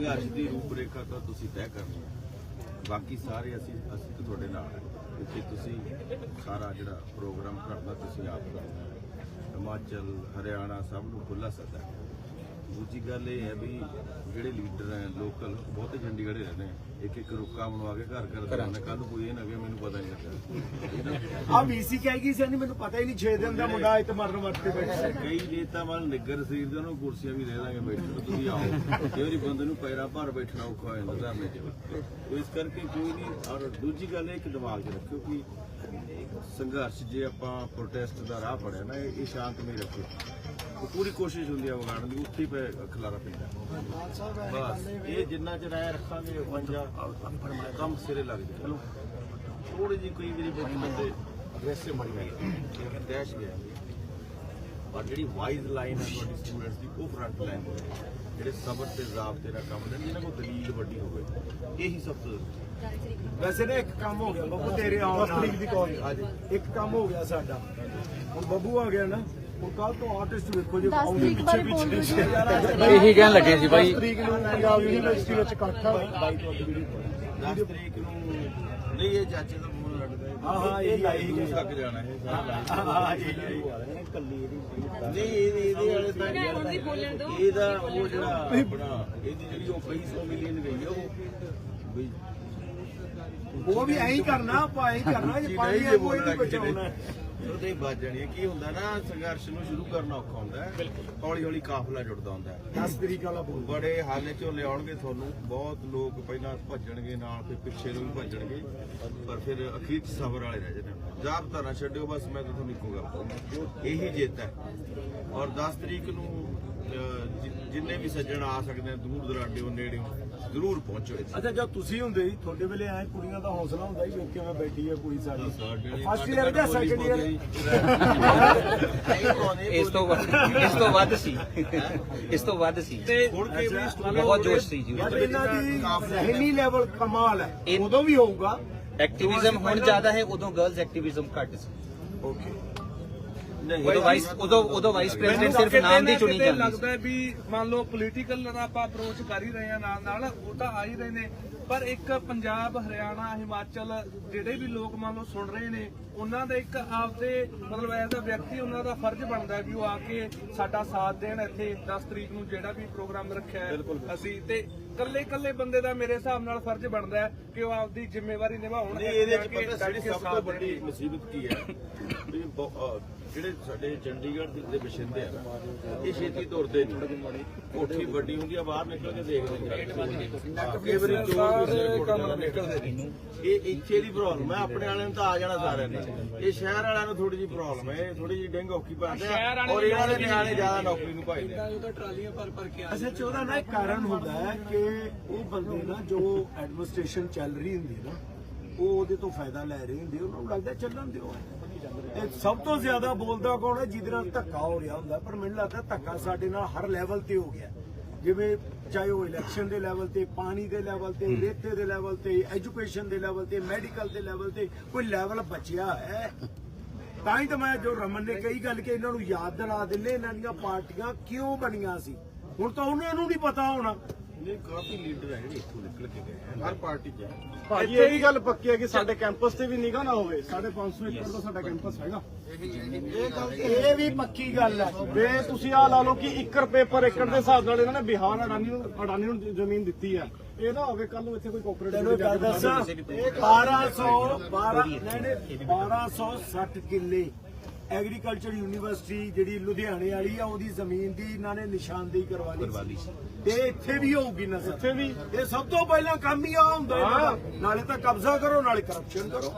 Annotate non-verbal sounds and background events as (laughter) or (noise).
ਸੰਘਰਸ਼ ਦੀ ਰੂਪਰੇਖਾ ਤਾਂ ਤੁਸੀਂ ਤੈਅ ਕਰਨੀ ਹੈ। ਬਾਕੀ ਸਾਰੇ ਅਸੀਂ ਅਸੀਂ ਤਾਂ ਤੁਹਾਡੇ ਨਾਲ ਹਾਂ। ਕਿਉਂਕਿ ਤੁਸੀਂ ਸਾਰਾ ਜਿਹੜਾ ਪ੍ਰੋਗਰਾਮ ਕਰਨਾ ਤੁਸੀਂ ਆਪ ਕਰਨਾ ਹਿਮਾਚਲ, ਹਰਿਆਣਾ ਸਭ ਨੂੰ ਖੁੱਲਾ ਸੱਦਾ ਦੂਜੀ ਗੱਲ ਇਹ ਹੈ ਵੀ ਜਿਹੜੇ ਲੀਡਰ ਹੈ ਲੋਕਲ ਬਹੁਤੇ ਚੰਡੀਗੜ੍ਹ ਹੀ ਰਹਿੰਦੇ ਆ। ਇੱਕ ਇੱਕ ਰੁੱਕਾ ਬਣਵਾ ਕੇ ਘਰ ਘਰ ਦੇ ਕੱਲ ਕੋਈ ਇਹ ਨਾ ਕਿ ਮੈਨੂੰ ਪਤਾ ਨਹੀਂ ਲੱਗਾ ਆ ਵੀਸੀ ਕਹੇਗੀ ਸੀ ਮੈਨੂੰ ਪਤਾ ਹੀ ਨਹੀਂ 6 ਦਿਨ ਦਾ ਮੁੰਡਾ ਇੱਥੇ ਮਰਨ ਵਰਤੇ ਬੈਠਾ ਕਈ ਨੇਤਾ ਮਨ ਨਿੱਗਰ ਸਰੀਰ ਦੇ ਉਹਨੂੰ ਕੁਰਸੀਆਂ ਵੀ ਦੇ ਦਾਂਗੇ ਬੈਠਣ ਤੁਸੀਂ ਆਓ। ਵਾਰੀ ਬੰਦੇ ਨੂੰ ਪੈਰਾਂ ਭਰ ਬੈਠਣਾ ਔਖਾ ਹੋ ਜਾਂਦਾ ਧਰਨੇ 'ਚ ਉਹ ਇਸ ਕਰਕੇ ਕੋਈ ਨਹੀਂ ਔਰ ਦੂਜੀ ਗੱਲ ਇਹ ਕਿ ਦਿਮਾਗ 'ਚ ਰੱਖਿਓ ਕਿ ਸੰਘਰਸ਼ ਜੇ ਆਪਾਂ ਪ੍ਰੋਟੈਸਟ ਦਾ ਰਾਹ ਫੜਿਆ ਨਾ ਇਹ ਇਹ ਸ਼ਾਂਤਮਈ ਰੱਖੋ ਪੂਰੀ ਕੋਸ਼ਿਸ਼ ਹੁੰਦੀ ਹੈ ਵਿਗਾੜਨ ਦੀ ਉੱਥੇ ਹੀ ਪੈ ਖਲਾਰਾ ਪੈਂਦਾ ਬਸ ਇਹ ਜਿੰਨਾ ਚਿਰ ਆਇਆ ਰੱਖਾਂਗੇ ਪੰਜਾ ਕੰਮ ਸਿਰੇ ਲੱਗ ਜਾਏ ਚਲੋ ਥੋੜੀ ਜਿਹੀ ਕੋਈ ਮੇਰੀ ਬੋਲੀ ਬੰਦੇ ਅਗਰੈਸਿਵ ਬਣ ਗਏ ਦਹਿਸ਼ ਗਿਆ। ਔਰ ਜਿਹੜੀ ਵਾਈਜ਼ ਲਾਈਨ ਹੈ ਤੁਹਾਡੀ ਸਟੂਡੈਂਟਸ ਦੀ ਉਹ ਫਰੰਟ ਲਾਈਨ ਜਿਹੜੇ ਸਬਰ ਤੇ ਜ਼ਾਬਤੇ ਦਾ ਕੰਮ ਨੇ ਜਿਹਨਾਂ ਕੋਲ ਦਲੀਲ ਵੱਡੀ ਹੋਵੇ ਇਹੀ ਸਭ ਤੋਂ ਵੈਸੇ ਨਾ ਇੱਕ ਕੰਮ ਹੋ ਗਿਆ ਬੱਬੂ ਤੇਰੇ ਆਉਣ ਤਰੀਕ ਦੀ ਕਾਲ। ਇੱਕ ਕੰਮ ਹੋ ਗਿਆ ਸਾਡਾ। ਹੁਣ ਬੱਬੂ ਆ ਗਿਆ ਨਾ ਕੱਲ ਤੋਂ ਆਰਟਿਸਟ ਵੇਖੋ ਜੇ ਦਸ ਆਉਂਦੇ ਤਰੀਕ ਪਿੱਛੇ ਬਾਰੇ ਬੋਲ ਦਿਓ ਇਹੀ ਕਹਿਣ ਲੱਗੇ ਸੀ ਬਾਈ। 10 ਤਰੀਕ ਨੂੰ ਪੰਜਾਬ ਯੂਨੀਵਰਸਿਟੀ ਵਿੱਚ ਇਕੱਠ ਆ। 10 ਤਰੀਕ ਨੂੰ ਨਹੀਂ ਇਹ ਚਾਚੇ ਦਾ ਫੋਨ ਲੜਦਾ ਹੈ ਹਾਂ, ਇਹੀ ਇਹੀ ਗਈ। ਤੱਕ ਜਾਣਾ ਹੈ ਸਾਰਾ ਹਾਂ ਇਹ ਇਹ ਕੱਲੀ ਇਹਦੀ ਨਹੀਂ ਇਹਦੇ ਇਹਦੇ ਵਾਲੇ ਤਾਂ ਇਹਦਾ ਉਹ ਜਿਹੜਾ ਆਪਣਾ ਇਹਦੀ ਜਿਹੜੀ ਉਹ ਕਈ ਸੌ ਮਿਲੀਅਨ ਗਈ ਉਹ। ਵੀ ਉਹ ਵੀ ਐਂ ਹੀ ਕਰਨਾ ਆਪਾਂ ਐਂ ਹੀ ਕਰਨਾ ਜੇ ਪਾਣੀ ਕੋਈ ਨਹੀਂ ਬਚਾਉਣਾ। ਉਹਦੇ ਵੱਜ ਜਾਣੀ ਹੈ ਕੀ ਹੁੰਦਾ ਨਾ ਸੰਘਰਸ਼ ਨੂੰ ਸ਼ੁਰੂ ਕਰਨਾ ਔਖਾ ਹੁੰਦਾ ਹੈ। ਹੌਲੀ ਹੌਲੀ ਕਾਫਲਾ ਜੁੜਦਾ ਹੁੰਦਾ ਹੈ। 10 ਤਰੀਕ ਵਾਲਾ ਬੋਲ। ਬੜੇ ਹਾਲੇ ਚੋਂ ਲਿਆਉਣਗੇ ਤੁਹਾਨੂੰ ਬਹੁਤ ਲੋਕ ਪਹਿਲਾਂ ਭੱਜਣਗੇ ਨਾਲ ਫਿਰ ਪਿੱਛੇ ਨੂੰ ਵੀ ਭੱਜਣਗੇ। ਪਰ ਫਿਰ ਅਖੀਰ 'ਚ ਸਬਰ ਵਾਲੇ ਰਹਿ ਜਾਂਦੇ ਜਾਬਤਾ ਨਾ ਛੱਡਿਓ ਬਸ ਮੈਂ ਤਾਂ ਤੁਹਾਨੂੰ ਇੱਕੋ ਗੱਲ ਕਹੂੰਗਾ। ਇਹੀ ਜਿੱਤ ਹੈ। ਔਰ 10 ਤਰੀਕ ਨੂੰ ਜਿੰਨੇ ਵੀ ਸੱਜਣ ਆ ਸਕਦੇ ਆ ਦੂਰ ਦਰਾਡੇ ਉਹ ਨੇੜੇ ਜ਼ਰੂਰ ਪਹੁੰਚੋ ਇੱਥੇ। ਅੱਛਾ ਜਦ ਤੁਸੀਂ ਹੁੰਦੇ ਸੀ ਤੁਹਾਡੇ ਵੇਲੇ ਐ ਕੁੜੀਆਂ ਦਾ ਹੌਸਲਾ ਹੁੰਦਾ ਸੀ ਵੇਖ ਕਿਵੇਂ ਬੈਠੀ ਹੈ ਕੁੜੀ ਸਾਡੀ ਫਸਟ ਈਅਰ ਜਾਂ ਸੈਕੰਡ ਈਅਰ (laughs) ਇਸ ਤੋਂ ਵੱਧ- ਇਸ ਤੋਂ ਵੱਧ ਸੀ। ਇਸ ਤੋਂ ਵੱਧ ਸੀ। ਕਈ ਸਟੂਡੈਂਟ ਬਹੁਤ ਜੋਸ਼ ਸੀ ਜੀ। ਇਹਨਾਂ ਦੀ ਰਹਿਮੀ ਲੈਵਲ ਕਮਾਲ ਹੈ। ਉਦੋਂ ਵੀ ਹੋਊਗਾ। ਐਕਟਿਵਿਜ਼ਮ ਹੁਣ ਜ਼ਿਆਦਾ ਹੈ ਉਦੋਂ ਗਰਲਸ ਐਕਟਿਵਿਜ਼ਮ ਘੱਟ ਸੀ। ਓਕੇ ਉਦੋਂ ਵਾਈਸ ਉਦੋਂ ਉਦੋਂ ਵਾਈਸ ਪ੍ਰੈਜ਼ੀਡੈਂਟ ਸਿਰਫ ਨਾਮ ਦੀ ਚੁਣੀ ਜਾਂਦੀ ਲੱਗਦਾ ਹੈ ਵੀ ਮੰਨ ਲਓ ਪੋਲੀਟੀਕਲ ਦਾ ਆਪਾਂ ਅਪਰੋਚ ਕਰ ਹੀ ਰਹੇ ਆ ਨਾਲ ਨਾਲ ਉਹ ਤਾਂ ਆ ਹੀ ਰਹੇ ਨੇ। ਪਰ ਇੱਕ ਪੰਜਾਬ ਹਰਿਆਣਾ ਹਿਮਾਚਲ ਜਿਹੜੇ ਵੀ ਲੋਕ ਮੰਨ ਲਓ ਸੁਣ ਰਹੇ ਨੇ ਉਹਨਾਂ ਦਾ ਇੱਕ ਆਪਦੇ ਮਤਲਬ ਐਜ਼ ਅ ਵਿਅਕਤੀ ਉਹਨਾਂ ਦਾ ਫਰਜ਼ ਬਣਦਾ ਹੈ ਵੀ ਉਹ ਆ ਕੇ ਸਾਡਾ ਸਾਥ ਦੇਣ ਇੱਥੇ 10 ਤਰੀਕ ਨੂੰ ਜਿਹੜਾ ਵੀ ਪ੍ਰੋਗਰਾਮ ਰੱਖਿਆ ਹੈ। ਅਸੀਂ ਤੇ ਕੱਲੇ ਕੱਲੇ ਬੰਦੇ ਦਾ ਮੇਰੇ ਹਿਸਾਬ ਨਾਲ ਫਰਜ਼ ਬਣਦਾ ਹੈ ਕਿ ਉਹ ਆਪਦੀ ਜ਼ਿੰਮੇਵਾਰੀ ਨਿਭਾਉਣ ਨਹੀਂ ਇਹਦੇ ਚ ਪਤਾ ਸਭ ਤੋਂ ਵੱਡੀ। ਮੁਸੀਬਤ ਕੀ ਹੈ? ਜਿਹੜੇ ਸਾਡੇ ਚੰਡੀਗੜ੍ਹ ਦੇ ਵਸਿੰਦੇ ਆ ਨਾ, ਇਹ ਛੇਤੀ ਤੁਰਦੇ ਨਹੀਂ। ਕੋਠੀ ਵੱਡੀ ਹੁੰਦੀ ਆ ਬਾਹਰ ਨਿਕਲ ਕੇ ਦੇਖਦੇ ਨੇ ਕਈ ਵਾਰੀ ਚੋਰ ਨਿਕਲਦੇ ਨਹੀਂ। ਇਹ ਇੱਥੇ ਦੀ ਪ੍ਰੋਬਲਮ ਹੈ ਆਪਣੇ ਵਾਲਿਆਂ ਨੂੰ ਤਾਂ ਆ ਜਾਣਾ ਸਾਰਿਆਂ ਨੇ। ਇਹ ਸ਼ਹਿਰ ਵਾਲਿਆਂ ਨੂੰ ਥੋੜੀ ਜਿਹੀ ਪ੍ਰੋਬਲਮ ਹੈ ਥੋੜੀ ਜਿਹੀ ਡਿੰਗ ਔਖੀ ਪਾਉਂਦੇ ਆ। ਔਰ ਇਹਨਾਂ ਦੇ ਨਿਆਣੇ ਜ਼ਿਆਦਾ ਨੌਕਰੀ ਨੂੰ ਭਾਈਦੇ ਆ। ਅਸਲ ਚ ਉਹਦਾ ਨਾ ਇੱਕ ਕਾਰਨ ਹੁੰਦਾ ਹੈ ਕਿ ਉਹ ਬੰਦੇ ਨਾ ਜੋ ਐਡਮਿਨਿਸਟ੍ਰੇਸ਼ਨ ਚੱਲ ਰਹੀ ਹੁੰਦੀ ਹੈ ਨਾ ਉਹ ਉਹਦੇ ਤੋਂ ਫਾਇਦਾ ਲੈ ਰਹੇ ਹੁੰਦੇ ਉਹਨਾਂ ਨੂੰ ਲੱਗਦਾ ਚੱਲਣ ਦਿਓ। ਇਹ ਸਭ ਤੋਂ ਜ਼ਿਆਦਾ ਬੋਲਦਾ ਕੌਣ ਹੈ? ਜਿਹਦੇ ਨਾਲ ਧੱਕਾ ਹੋ ਰਿਹਾ ਹੁੰਦਾ। ਪਰ ਮੈਨੂੰ ਲੱਗਦਾ ਧੱਕਾ ਸਾਡੇ ਨਾਲ ਹਰ ਲੈਵਲ ਤੇ ਹੋ ਗਿਆ। ਜਿਵੇਂ ਚਾਹੇ ਉਹ ਇਲੈਕਸ਼ਨ ਦੇ ਲੈਵਲ ਤੇ ਪਾਣੀ ਦੇ ਲੈਵਲ ਤੇ ਰੇਤੇ ਦੇ ਲੈਵਲ ਤੇ ਐਜੂਕੇਸ਼ਨ ਦੇ ਲੈਵਲ ਤੇ ਮੈਡੀਕਲ ਦੇ ਲੈਵਲ ਤੇ ਕੋਈ ਲੈਵਲ ਬਚਿਆ ਹੈ? ਤਾਂ ਹੀ ਤਾਂ ਮੈਂ ਜੋ ਰਮਨ ਨੇ ਕਹੀ ਗੱਲ ਕਿ ਇਹਨਾਂ ਨੂੰ ਯਾਦ ਦਿਲਾ ਦਿੰਦੇ ਇਹਨਾਂ ਦੀਆਂ ਪਾਰਟੀਆਂ ਕਿਉਂ ਬਣੀਆਂ ਸੀ? ਹੁਣ ਤਾਂ ਉਹਨਾਂ ਨੂੰ ਨਹੀਂ ਪਤਾ ਹੋਣਾ। ਨਹੀਂ ਕਾਫੀ ਲੀਡਰ ਹੈ ਜਿਹੜੇ ਇੱਥੋਂ ਨਿਕਲ ਕੇ ਗਏ ਆ। ਹਰ ਪਾਰਟੀ 'ਚ ਹੈ। ਭਾਜੀ ਇਹ ਵੀ ਗੱਲ ਪੱਕੀ ਹੈ ਕਿ ਸਾਡੇ ਕੈਂਪਸ ਤੇ ਵੀ ਨਿਗਾ ਨਾ ਹੋਵੇ ਸਾਡੇ 500 ਏਕੜ ਦਾ ਸਾਡਾ ਕੈਂਪਸ ਹੈਗਾ। ਇਹ ਵੀ ਪੱਕੀ ਗੱਲ ਹੈ। ਵੇ ਤੁਸੀਂ ਆ ਲਾ ਲਓ ਕਿ 1 ਰੁਪਏ ਪਰ ਏਕੜ ਦੇ ਹਿਸਾਬ ਨਾਲ ਇਹਨਾਂ ਨੇ ਬਿਹਾਰ ਅਡਾਨੀ ਨੂੰ ਅਡਾਨੀ ਨੂੰ ਜ਼ਮੀਨ ਦਿੱਤੀ ਹੈ। ਇਹ ਨਾ ਹੋਵੇ ਕੱਲ ਨੂੰ ਇੱਥੇ ਕੋਈ ਕੋਆਪਰੇਟਿਵ ਗੱਲ ਦੱਸਾਂ। 1200 12 ਨਹੀਂ ਨਹੀਂ 1260 ਕਿੱਲੇ। ਐਗਰੀਕਲਚਰ ਯੂਨੀਵਰਸਿਟੀ ਜਿਹੜੀ ਲੁਧਿਆਣੇ ਵਾਲੀ ਆ ਉਹਦੀ ਜ਼ਮੀਨ ਦੀ ਇਹਨਾਂ ਨੇ ਨਿਸ਼ਾਨਦੇਹੀ ਕਰਵਾ ਲਈ ਸੀ। ਤੇ ਇੱਥੇ ਵੀ ਹੋਊਗੀ ਨਜ਼ਰ। ਇੱਥੇ ਵੀ। ਇਹ ਸਭ ਤੋਂ ਪਹਿਲਾਂ ਕੰਮ ਹੀ ਆ ਹੁੰਦਾ ਇਹਨਾਂ ਦਾ। ਨਾਲੇ ਤਾਂ ਕਬਜ਼ਾ ਕਰੋ ਨਾਲੇ ਕਰਪਸ਼ਨ ਕਰੋ।